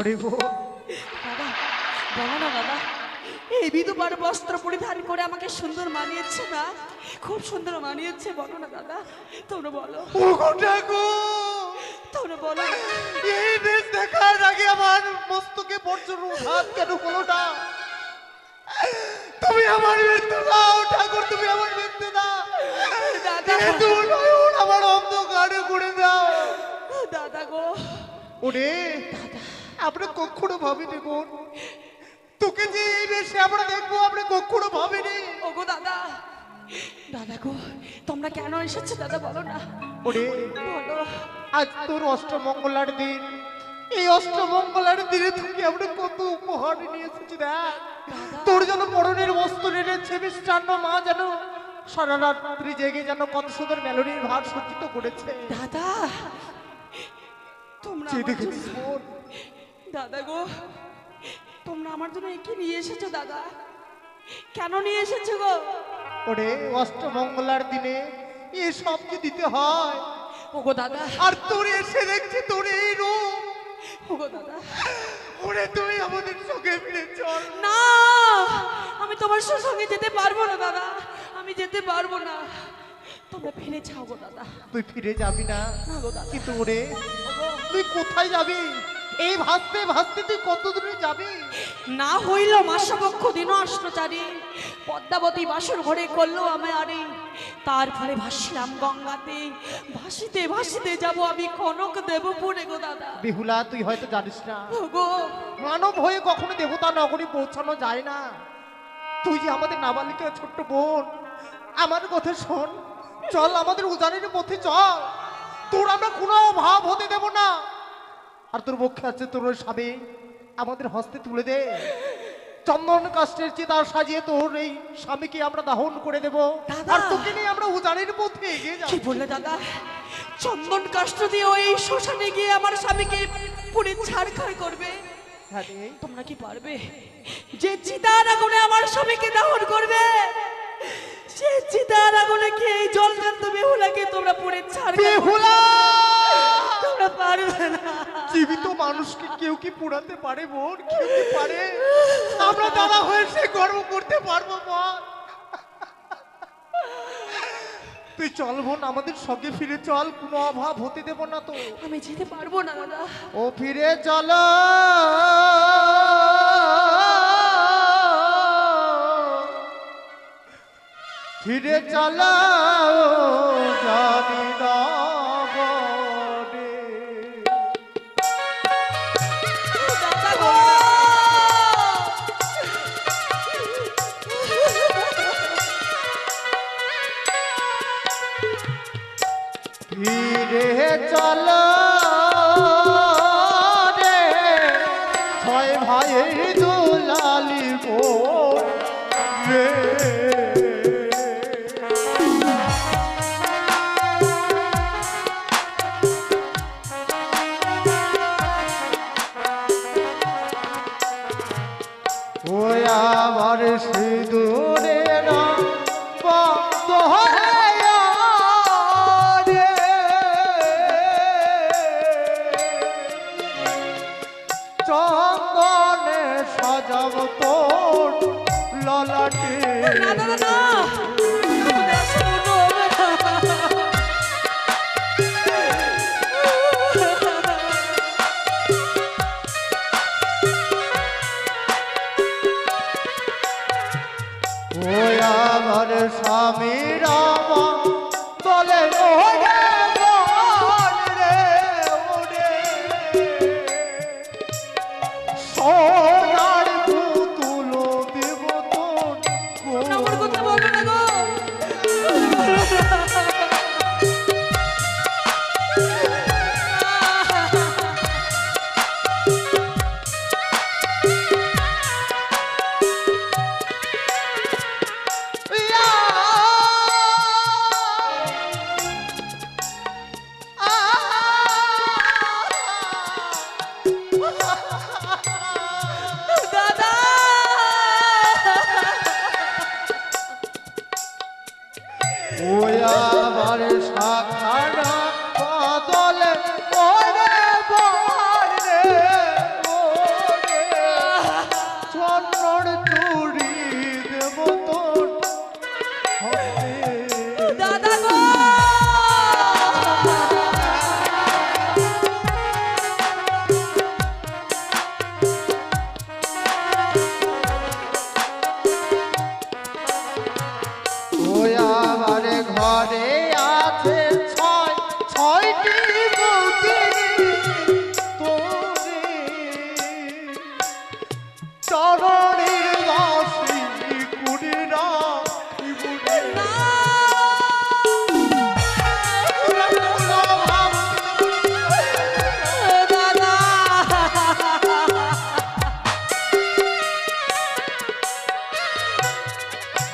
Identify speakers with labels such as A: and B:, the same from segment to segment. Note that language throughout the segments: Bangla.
A: ওরে
B: দাদা বলো না দাদা এই বিধবার বস্ত্র পরিধান করে আমাকে সুন্দর মানিয়েছে না খুব সুন্দর মানিয়েছে বলো না দাদা। তোমরা বলো। তোমরা বলো।
A: এই বেশ দেখার আগে আমার মস্তকে বর্জন হাত কেন হলো না তুমি আমার মৃত্যু দাও ঠাকুর তুমি আমার মৃত্যু দাও।
B: দাদা।
A: আমার অন্ধকারে করে দাও।
B: দাদা গো।
A: ওরে আমরা কখনো ভাবিনি বোন তোকে যে এই বেশে আমরা দেখব আমরা কখনো ভাবিনি
B: ওগো দাদা দাদা গো তোমরা কেন এসেছ দাদা বলো না
A: ওরে
B: বলো
A: আজ তোর অষ্টমঙ্গলার দিন এই অষ্টমঙ্গলার দিনে তোকে আমরা কত উপহার নিয়ে এসেছি দেখ তোর যেন পরনের বস্ত্র এনেছে মিষ্টান্ন মা যেন সারা রাত্রি জেগে যেন কত সুন্দর মেলোডির ভার সজ্জিত করেছে
B: দাদা তোমরা
A: যে
B: আমার
A: দেখেছিস
B: জন্য-
A: বোন
B: দাদা গো তোমরা আমার জন্য কি নিয়ে এসেছ দাদা? কেন নিয়ে এসেছ গো?
A: ওরে অষ্টমঙ্গলার দিনে এ সব যে দিতে হয়?
B: ওগো দাদা।
A: আর তোর এসে দেখছি তোর এই রূপ।
B: ওগো দাদা।
A: ওরে তুই আমাদের চোখে ফিরে চল।
B: না আমি তোমার সঙ্গে যেতে পারব না দাদা। আমি যেতে পারব না। তোমরা ফিরে যাও গো দাদা।
A: তুই ফিরে যাবি না। কিন্তু ওরে তুই কোথায় যাবি? এই ভাসতে ভাসতে তুই কত দূরে যাবি?
B: না হইল মাসপক্ষ দিন অষ্টচারী পদ্মাবতী বাসর ঘরে করল আমায় আরে তার ফলে ভাসিলাম গঙ্গাতে। ভাসিতে ভাসিতে যাব আমি কনক দেবপুরে গো দাদা।
A: বিহুলা তুই হয়তো জানিস না।
B: গো।
A: মানব হয়ে কখনো দেবতা নগরী পৌঁছানো যায় না। তুই যে আমাদের নাবালিকা ছোট্ট বোন আমার কথা শোন। চল আমাদের উজানের পথে চল। তোর আমরা কোনো অভাব হতে দেব না। আর তোর বক্ষে আছে তোর স্বামী। আমাদের হস্তে তুলে দে। চন্দন কাষ্টের চিতা সাজিয়ে তোর এই স্বামীকে আমরা দাহন করে দেব। আর তোকে নিয়ে আমরা উজানের পথে এগিয়ে যাব
B: কি বললে দাদা? চন্দন কাষ্ট দিয়ে ওই শ্মশানে গিয়ে আমার স্বামীকে পুড়ে ছাড়খাড় করবে।
A: হ্যাঁ
B: তোমরা কি পারবে? যে চিতার আগুনে আমার স্বামীকে দাহন করবে সে চিতার আগুনে কি এই জল জলজান্ত বেহুলাকে তোমরা পুড়ে ছাড়
A: বেহুলা!
B: তোমরা পারবে না।
A: জীবিত মানুষকে কেউ কি পোড়াতে পারে বোন? কেউ কি পারে? আমরা দাদা হয়ে সে গর্ব করতে পারব বল তুই চল বোন আমাদের সঙ্গে ফিরে চল। কোনো অভাব হতে দেব না তো।
B: আমি যেতে পারব না দাদা।
A: ও ফিরে চল। ফিরে চল জানি চল রে। ছয় ভাইয়ের দুলালি বোন
B: না দাদা না। Yeah.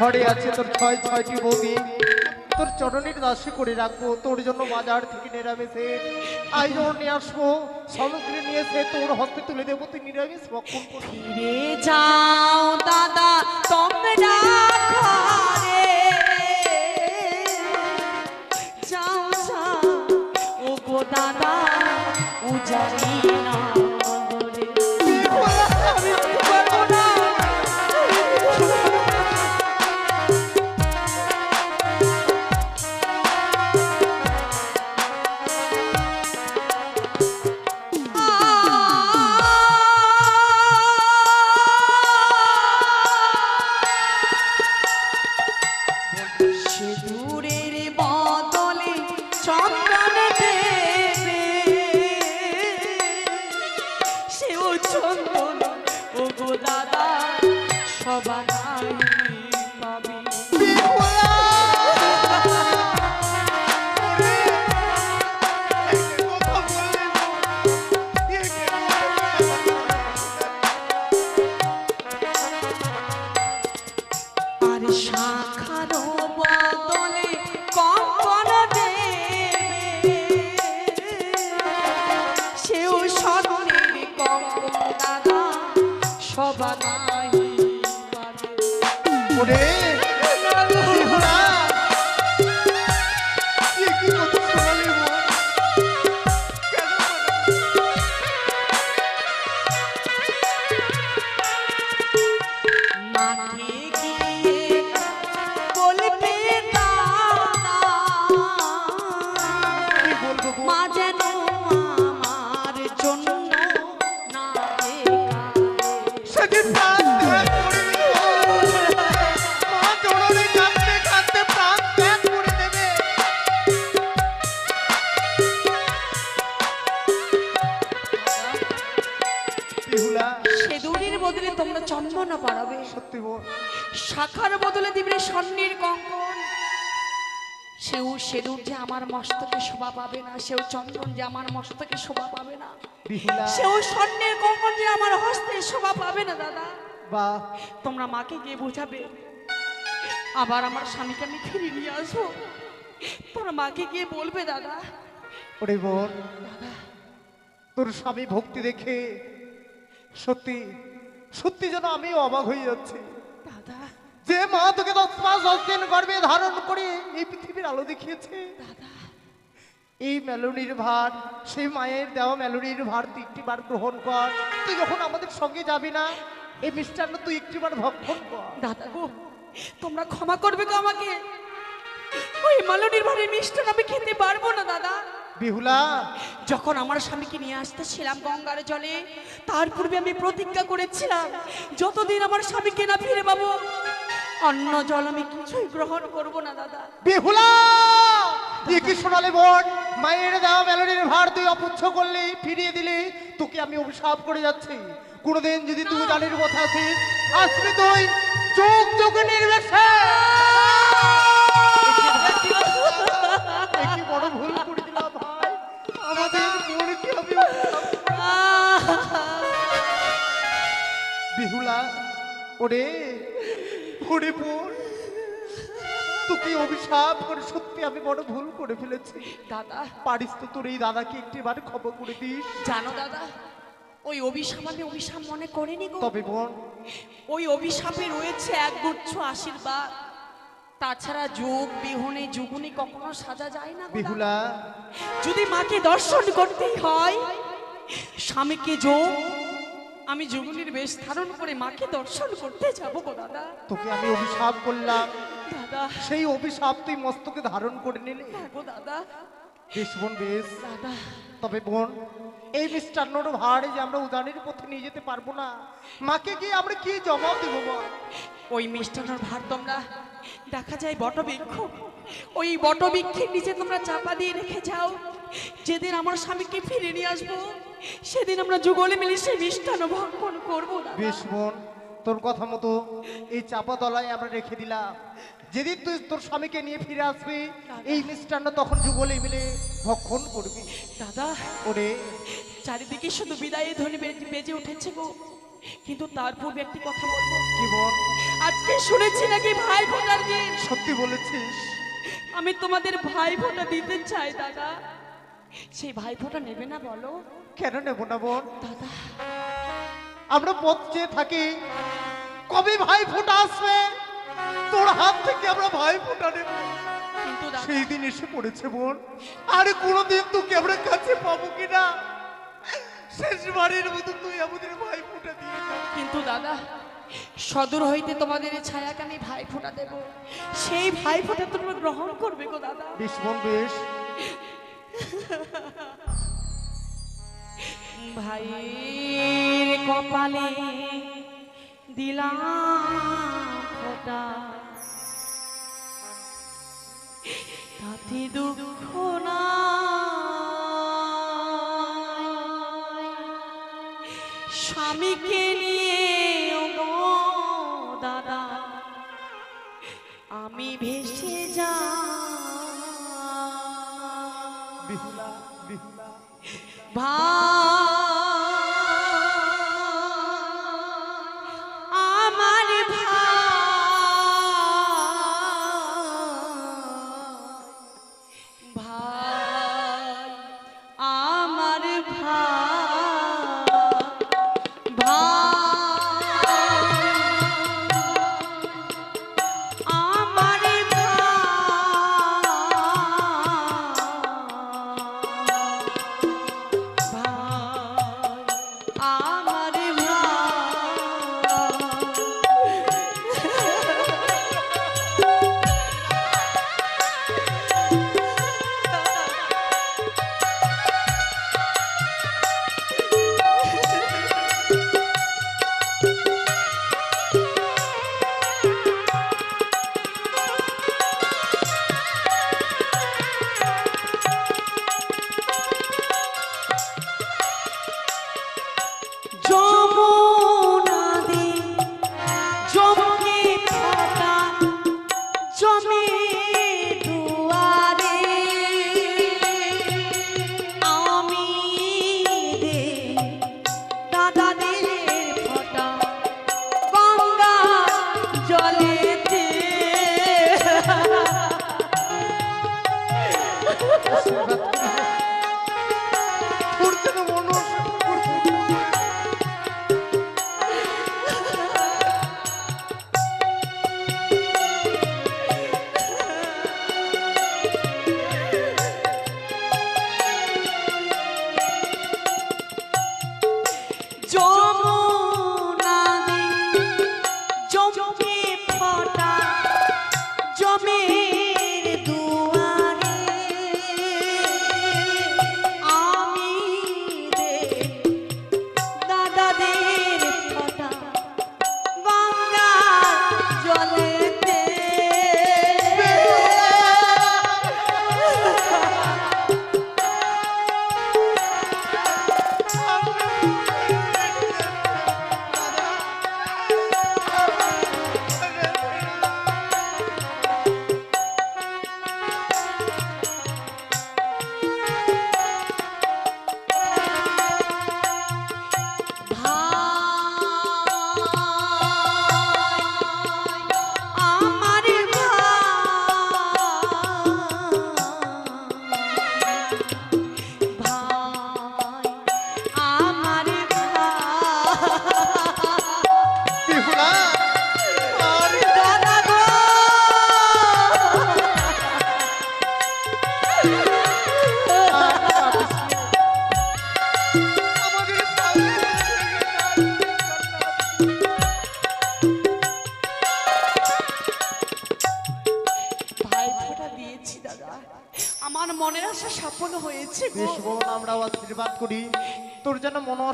A: ঘরে আছে তোর ছয় ছয়টি বৌদি। তোর চরণের দাসী করে রাখব, তোর জন্য বাজার থেকে নিরামিষে। আয়োজন নিয়ে আসব, সামগ্রী নিয়ে এসে তোর হস্তে তুলে দেবো, তুই নিরামিষ ভক্ষণ
B: যাও দাদা, তোমরা ও গো দাদা উজানি না আর মা যেন মস্তকে শোভা পাবে না সেও চন্দন যে আমার মস্তকে শোভা পাবে না। সেও স্বর্ণের কঙ্কন যে আমার হস্তে শোভা পাবে না দাদা।
A: বা।
B: তোমরা মাকে গিয়ে বোঝাবে আবার আমার স্বামীকে আমি ফিরে নিয়ে আসব। তোমরা মাকে গিয়ে বলবে দাদা।
A: ওরে বোন তোর স্বামী ভক্তি দেখে সত্যি সত্যি যেন আমি অবাক হয়ে যাচ্ছি।
B: দাদা।
A: যে মা তোকে দশ মাস দশ দিন গর্ভে ধারণ করে এই পৃথিবীর আলো দেখিয়েছে।
B: দাদা।
A: এই মেলোনির ভার সেই মায়ের দেওয়া মেলোনির ভার তুই একটি বার গ্রহণ কর। তুই যখন আমাদের সঙ্গে যাবি না এই মিষ্টান্ন তুই একটি বার ভক্ষণ কর।
B: দাদা গো তোমরা ক্ষমা করবে গো আমাকে? ওই মালনির ভারে মিষ্টান আমি খেতে পারব না দাদা।
A: বিহুলা।
B: যখন আমার স্বামীকে নিয়ে আসতেছিলাম গঙ্গার জলে তার পূর্বে আমি প্রতিজ্ঞা করেছিলাম যতদিন আমার স্বামীকে না ফিরে পাবো অন্য জল আমি কিছুই গ্রহণ করব না দাদা।
A: বিহুলা! কি শোনালে বোন মায়ের দেওয়া মেলোনির ভার তুই অপুচ্ছ করলি ফিরিয়ে দিলি তোকে আমি অভিশাপ করে যাচ্ছি। কোনোদিন যদি তুই জানির কথা আছিস আসবি তুই চোখ চোখে নির্বেশে কি বড় ভুল ভাই? আমাদের আমি বিহুলা ওরে বোন তোকে অভিশাপ করে সত্যি আমি বড় ভুল করে ফেলেছি।
B: দাদা।
A: পারিস তো তোর এই দাদাকে একটি বার খবর করে দিস।
B: জানো দাদা ওই অভিশাপ আমি অভিশাপ মনে করিনি গো।
A: তবে বোন
B: ওই অভিশাপে রয়েছে এক গুচ্ছ আশীর্বাদ। তাছাড়া যোগ বিহনে যুগুনি কখনো সাজা যায় না
A: বিহুলা।
B: যদি মাকে দর্শন করতেই হয় স্বামীকে যোগ? আমি যুগুনির বেশ ধারণ করে মাকে দর্শন করতে যাব গো দাদা।
A: তোকে আমি অভিশাপ করলাম।
B: দাদা।
A: সেই অভিশাপ তুই মস্তকে ধারণ করে নিলি।
B: দাদা।
A: বেশ বোন বেশ।
B: দাদা।
A: তবে বোন এই মিষ্টান্নর ভার যে আমরা উদানের পথে নিয়ে যেতে পারব না মাকে গিয়ে আমরা কি জবাব দেবো
B: ওই মিষ্টানোর ভার তোমরা দেখা যায় বটবৃক্ষ। ওই বটবৃক্ষের নিচে তোমরা চাপা দিয়ে রেখে যাও। যেদিন আমার স্বামীকে ফিরে নিয়ে আসব সেদিন আমরা যুগলে মিলে সেই মিষ্টান্ন ভক্ষণ করব
A: বেশ বোন তোর কথা মতো এই চাপা তলায় আমরা রেখে দিলাম। যেদিন তুই তোর স্বামীকে নিয়ে ফিরে আসবি এই মিষ্টান্ন তখন যুগলে মিলে ভক্ষণ করবি।
B: দাদা
A: ওরে।
B: চারিদিকে শুধু বিদায় ধ্বনি বেজে- বেজে উঠেছে গো। কিন্তু তার পূর্বে একটি কথা বলব।
A: কি বল?
B: আজকে শুনেছি নাকি ভাই ফোটার দিন?
A: সত্যি বলেছিস?
B: আমি তোমাদের ভাই ফোঁটা দিতে চাই দাদা। সেই ভাই ফোঁটা নেবে না বলো?
A: কেন নেব না বোন
B: দাদা
A: আমরা পথ চেয়ে থাকি। কবে ভাই ফোঁটা আসবে? তোর হাত থেকে আমরা ভাই ফোঁটা নেব। সেই দিন এসে পড়েছে বোন। আরে কোনোদিন তোকে আমরা কাছে পাবো কিনা? শেষবারের মতো তুই আমাদের ভাই ফোঁটা দিয়ে
B: কিন্তু দাদা সদূর হইতে তোমাদের ছায়াকে আমি ভাই ফোঁটা দেব। সেই ভাই ফোঁটা তোমরা গ্রহণ করবে গো দাদা।
A: বেশ বোন বেশ।
B: ভাইয়ের কপালে দিলাম ফোঁটা। তাতে দুঃখ না স্বামীকে নিয়ে দাদা আমি ভেসে যা
A: বিহুলা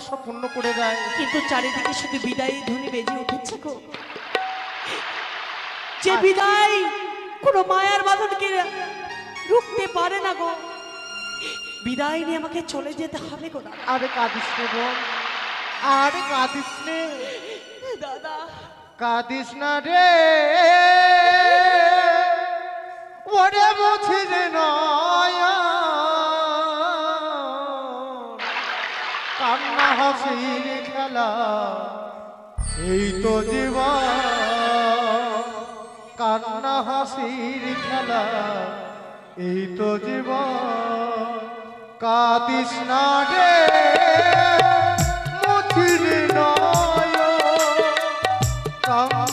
A: যেন পূর্ণ করে দেয়।
B: কিন্তু চারিদিকে শুধু বিদায়ী ধ্বনি বেজে উঠেছে গো। যে বিদায় কোনো মায়ার বাঁধনকে রুখতে পারে না গো। বিদায় নিয়ে আমাকে চলে যেতে হবে গো দাদা।
A: আরে কাঁদিস নে বোন। আরে কাঁদিস নে।
B: দাদা।
A: কাঁদিস না রে। ওরে মুছি যে নয়। এই তো জীবন, কান্না, হাসির খেলা। এই তো জীবন, কাদিস না রে মুচির নয়। কান্না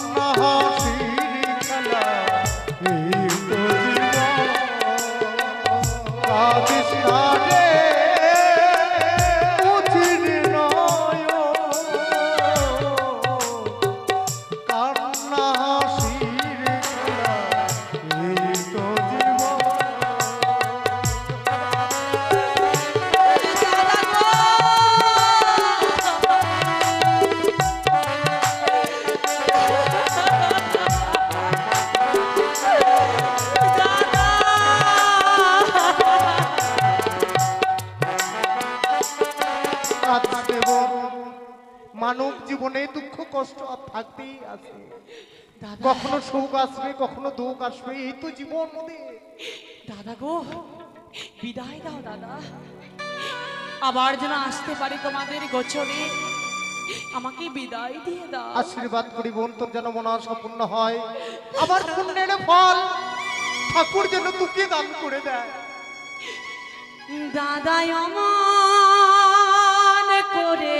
A: মানব জীবনে দুঃখ কষ্ট আর থাকতেই আছে। কখনো সুখ আসবে কখনো দুঃখ আসবে এই তো জীবন
B: দাদা গো বিদায় দাও দাদা। আবার যেন আসতে পারি তোমাদের গোচরে আমাকে বিদায় দিয়ে দাও।
A: আশীর্বাদ করি বোন তোর যেন মনোবাসা পূর্ণ হয়। আমার পুণ্যের ফল ঠাকুর যেন তোকে দান করে দেয়।
B: দাদা অমন করে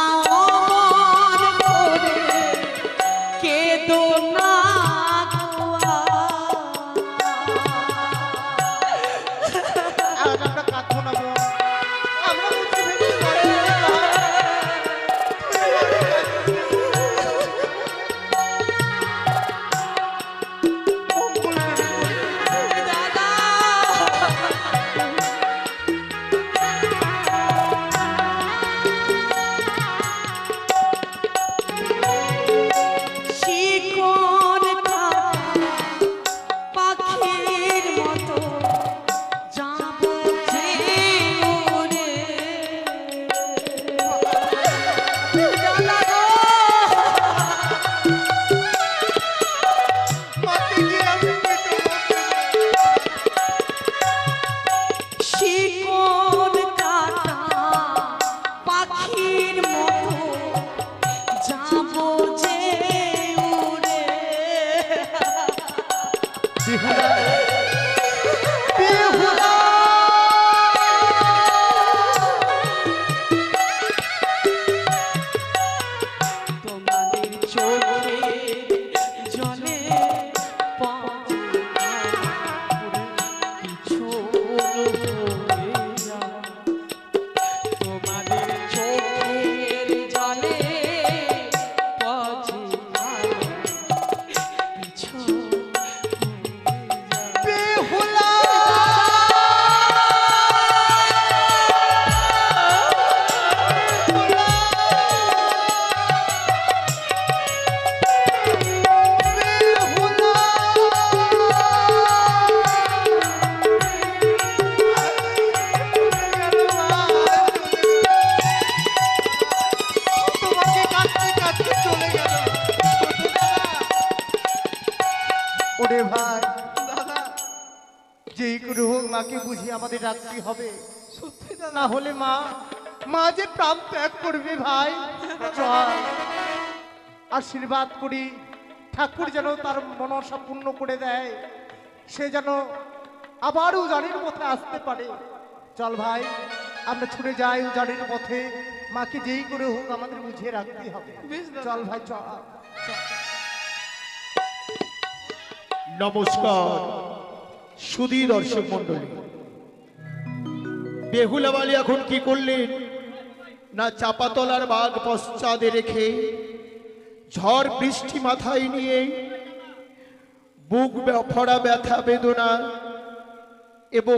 A: প্রাণ ত্যাগ করবে ভাই। আশীর্বাদ করি। ঠাকুর যেন তার মনসা পূর্ণ করে দেয়। সে যেন আবার উজানির পথে আসতে পারে। চল ভাই আমরা ছুটে যাই উজানির পথে। মাকে যেই করে হোক আমাদের বুঝিয়ে রাখতে হবে। চল ভাই চল।
C: নমস্কার। সুদী দর্শক মন্ডলী বেহুলাবালি এখন কি করলেন? না চাপাতলার বাঘ পশ্চাদে রেখে ঝড় বৃষ্টি মাথায় নিয়ে বুক ফড়া ব্যথা বেদনা এবং